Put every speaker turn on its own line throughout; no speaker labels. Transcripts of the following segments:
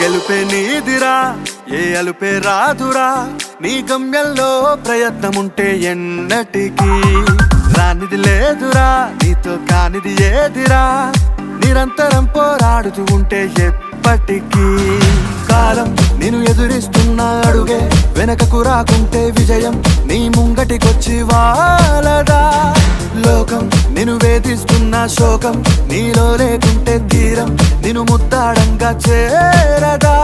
గెలుపే నీదిరా ఏ అలుపే రాదురా నీ గమ్యంలో ప్రయత్నముంటే ఎన్నటికీ. రానిది లేదురా నీతో కానిది ఏదిరా? నిరంతరం పోరాడుతూ ఉంటే ఎప్పటికీ కాలం నేను ఎదురిస్తున్న అడుగే వెనకకు రాకుంటే విజయం నీ ముంగటికొచ్చి వాలదా? లోకం నేను వేధిస్తున్న శోకం నీలో లేకుంటే తీరం నేను ముద్దాడంగా చేరదా?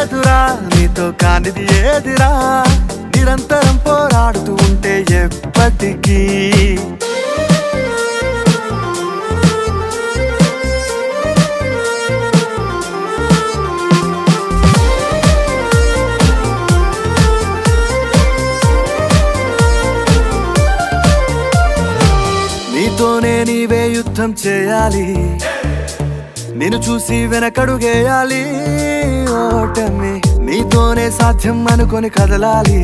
లేదురా నీతో కానిది ఏదిరా? నిరంతరం పోరాడుతూ ఉంటే ఎప్పటికీ. నీతోనే నీవే యుద్ధం చేయాలి. నేను చూసి వెనకడుగేయాలి. ఓటమి నీతోనే సాధ్యం అనుకొని కదలాలి.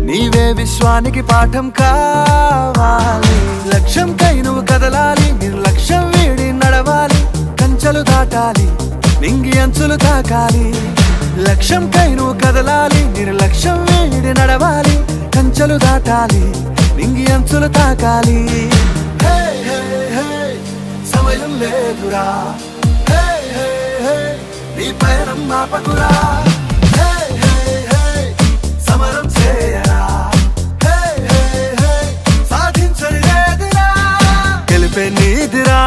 నీవే విశ్వానికి పాఠం కావాలి. లక్ష్యంకై నువ్వు కదలాలి నిర్లక్ష్యం లక్ష్యం వీడి నడవాలి. కంచెలు దాటాలి నింగి అంచులు తాకాలి. లక్ష్యంకై నువ్వు కదలాలి నిర్లక్ష్యం లక్ష్యం వీడి నడవాలి. కంచెలు దాటాలి నింగి అంచులు తాకాలి. లేదురా. నీ పైన మాపకురా సమరం చేయరా. సాధించని లేదురా. గెలిపే నీదిరా